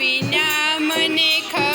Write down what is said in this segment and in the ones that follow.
વિના મને ખબર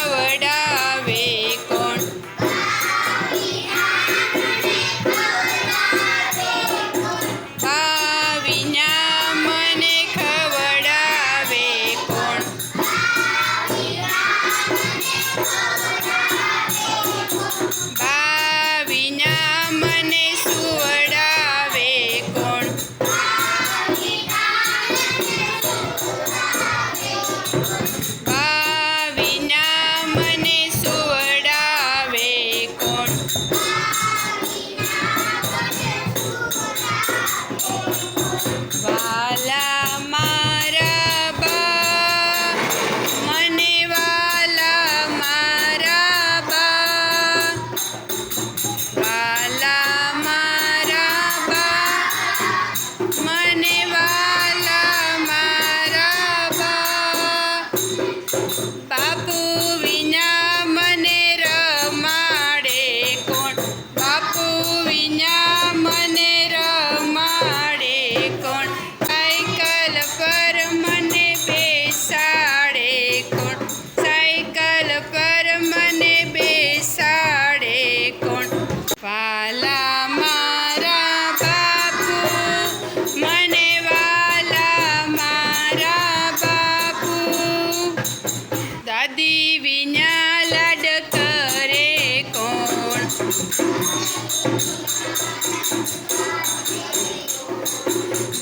વિના લાડ કરે કોણ?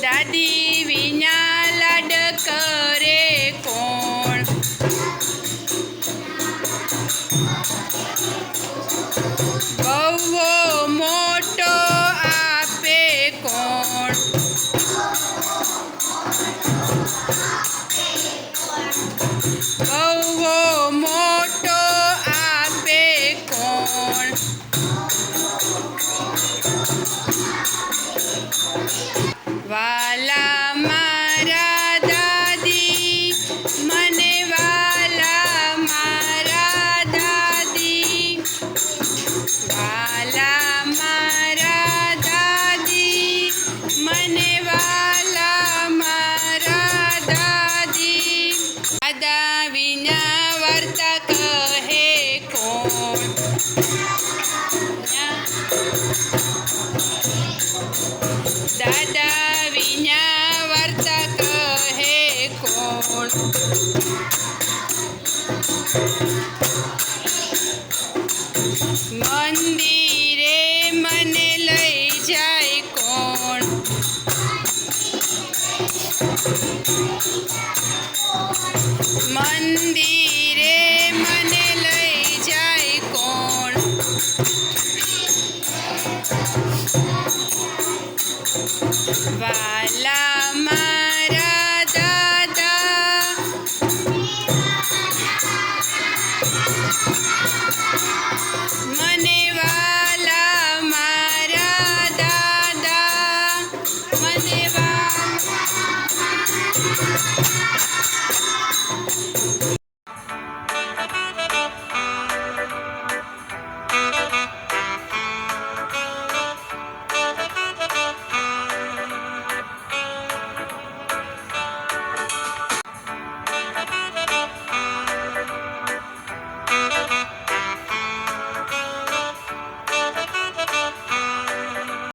દાદી વિના લાડ કરે કોણ? દાદા વિના વર્તક હે કોણ? મંદિરે મને લઈ જાય કોણ? મંદિર Bye.